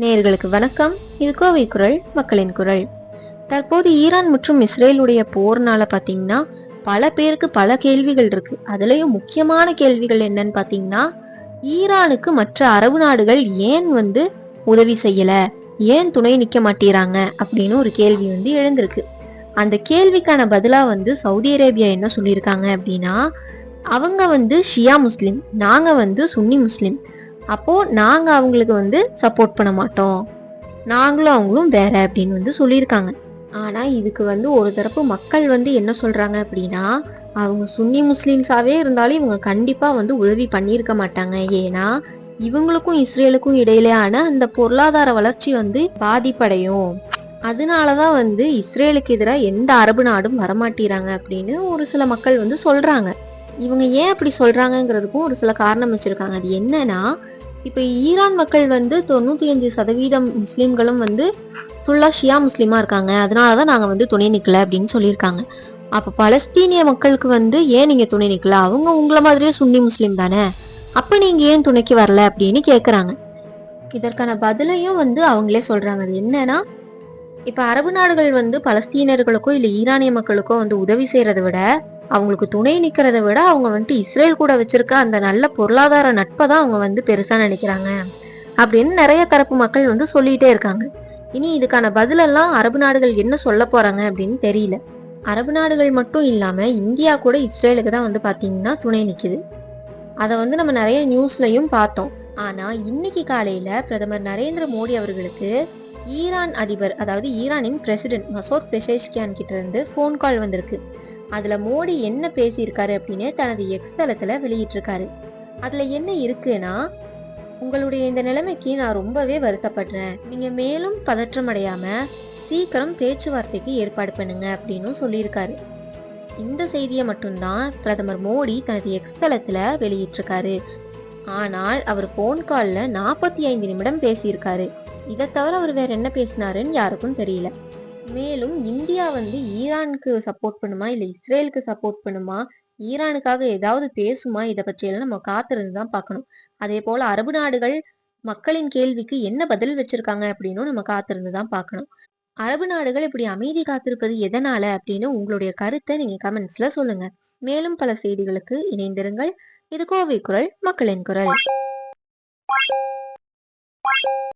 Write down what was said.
நேயர்களுக்கு வணக்கம். இது கோவை குரல் மக்களின் குரல். தற்போது ஈரான் மற்றும் இஸ்ரேலுடைய போர்னால பாத்தீங்கன்னா பல பேருக்கு பல கேள்விகள் இருக்கு. அதுலயும் முக்கியமான கேள்விகள் என்னன்னு பாத்தீங்கன்னா ஈரானுக்கு மற்ற அரபு நாடுகள் ஏன் வந்து உதவி செய்யல? ஏன் துணை நிக்க மாட்டேறாங்க? அப்படின்னு ஒரு கேள்வி வந்து எழுந்திருக்கு. அந்த கேள்விக்கான பதிலா வந்து சவுதி அரேபியா என்ன சொல்லியிருக்காங்க அப்படின்னா அவங்க வந்து ஷியா முஸ்லிம் நாங்க வந்து சுன்னி முஸ்லிம். அப்போது நாங்கள் அவங்களுக்கு வந்து சப்போர்ட் பண்ண மாட்டோம். நாங்களும் அவங்களும் வேற அப்படின்னு வந்து சொல்லியிருக்காங்க. ஆனால் இதுக்கு வந்து ஒரு தரப்பு மக்கள் வந்து என்ன சொல்கிறாங்க அப்படின்னா அவங்க சுன்னி முஸ்லீம்ஸாகவே இருந்தாலும் இவங்க கண்டிப்பாக வந்து உதவி பண்ணியிருக்க மாட்டாங்க. ஏன்னா இவங்களுக்கும் இஸ்ரேலுக்கும் இடையிலேயான அந்த பொருளாதார வளர்ச்சி வந்து பாதிப்படையும். அதனால தான் வந்து இஸ்ரேலுக்கு எதிராக எந்த அரபு நாடும் வரமாட்டேறாங்க அப்படின்னு ஒரு சில மக்கள் வந்து சொல்கிறாங்க இவங்க ஏன் அப்படி சொல்கிறாங்கங்கிறதுக்கும் ஒரு சில காரணம் வச்சுருக்காங்க. அது என்னன்னா இப்போ ஈரான் மக்கள் வந்து தொண்ணூற்றி அஞ்சு சதவீதம் முஸ்லீம்களும் வந்து ஃபுல்லாக ஷியா முஸ்லீமாக இருக்காங்க. அதனால தான் நாங்கள் வந்து துணை நிற்கல அப்படின்னு சொல்லியிருக்காங்க. அப்போ பலஸ்தீனிய மக்களுக்கு வந்து ஏன் நீங்கள் துணை நிற்கல அவங்க உங்களை மாதிரியே சுன்னி முஸ்லீம் தானே? அப்போ நீங்கள் ஏன் துணைக்கு வரல அப்படின்னு கேட்குறாங்க இதற்கான பதிலையும் வந்து அவங்களே சொல்கிறாங்க அது என்னன்னா இப்போ அரபு நாடுகள் வந்து பலஸ்தீனர்களுக்கோ இல்லை ஈரானிய மக்களுக்கோ வந்து உதவி செய்கிறத விட அவங்களுக்கு துணை நிற்கிறத விட அவங்க வந்துட்டு இஸ்ரேல் கூட வச்சிருக்க அந்த நல்ல பொருளாதார நட்பை தான் அவங்க வந்து பெருசாக நினைக்கிறாங்க அப்படின்னு நிறைய தரப்பு மக்கள் வந்து சொல்லிகிட்டே இருக்காங்க. இனி இதுக்கான பதிலெல்லாம் அரபு நாடுகள் என்ன சொல்ல போகிறாங்க அப்படின்னு தெரியல. அரபு நாடுகள் மட்டும் இல்லாமல் இந்தியா கூட இஸ்ரேலுக்கு தான் வந்து பார்த்தீங்கன்னா துணை நிற்கிது அதை வந்து நம்ம நிறைய நியூஸ்லையும் பார்த்தோம். ஆனால் இன்னைக்கு காலையில் பிரதமர் நரேந்திர மோடி அவர்களுக்கு ஈரான் அதிபர் அதாவது ஈரானின் பிரசிடென்ட் மசோத் பெஷேஷ்கியான் கிட்ட இருந்து ஃபோன் கால் வந்திருக்கு. அதுல மோடி என்ன பேசியிருக்காரு அப்படின்னு தனது எக்ஸ் தளத்துல வெளியிட்டிருக்காரு. அதுல என்ன இருக்குன்னா உங்களுடைய இந்த நிலைமைக்கு நான் ரொம்பவே வருத்தப்படுறேன். நீங்க மேலும் பதற்றம் அடையாம சீக்கிரம் பேச்சுவார்த்தைக்கு ஏற்பாடு பண்ணுங்க அப்படின்னு சொல்லியிருக்காரு. இந்த செய்தியை மட்டும்தான் பிரதமர் மோடி தனது எக்ஸ் தளத்துல வெளியிட்டிருக்காரு. ஆனால் அவர் போன் காலில் நாற்பத்தி ஐந்து நிமிடம் பேசியிருக்காரு. இதை தவிர அவர் வேற என்ன பேசினாருன்னு யாருக்கும் தெரியல. மேலும் இந்தியா வந்து ஈரானுக்கு சப்போர்ட் பண்ணுமா? இல்ல இஸ்ரேலுக்கு சப்போர்ட் பண்ணுமா? ஈரானுக்காக ஏதாவது பேசுமா? இதை பற்றியெல்லாம் நம்ம காத்திருந்து தான் பார்க்கணும். அதே போல அரபு நாடுகள் மக்களின் கேள்விக்கு என்ன பதில் வச்சிருக்காங்க அப்படின்னும் நம்ம காத்திருந்து தான் பார்க்கணும். அரபு நாடுகள் இப்படி அமைதி காத்திருப்பது எதனால அப்படின்னு உங்களுடைய கருத்தை நீங்க கமெண்ட்ஸ்ல சொல்லுங்க. மேலும் பல செய்திகளுக்கு இணைந்திருங்கள். இது கோவை குரல் மக்களின் குரல்.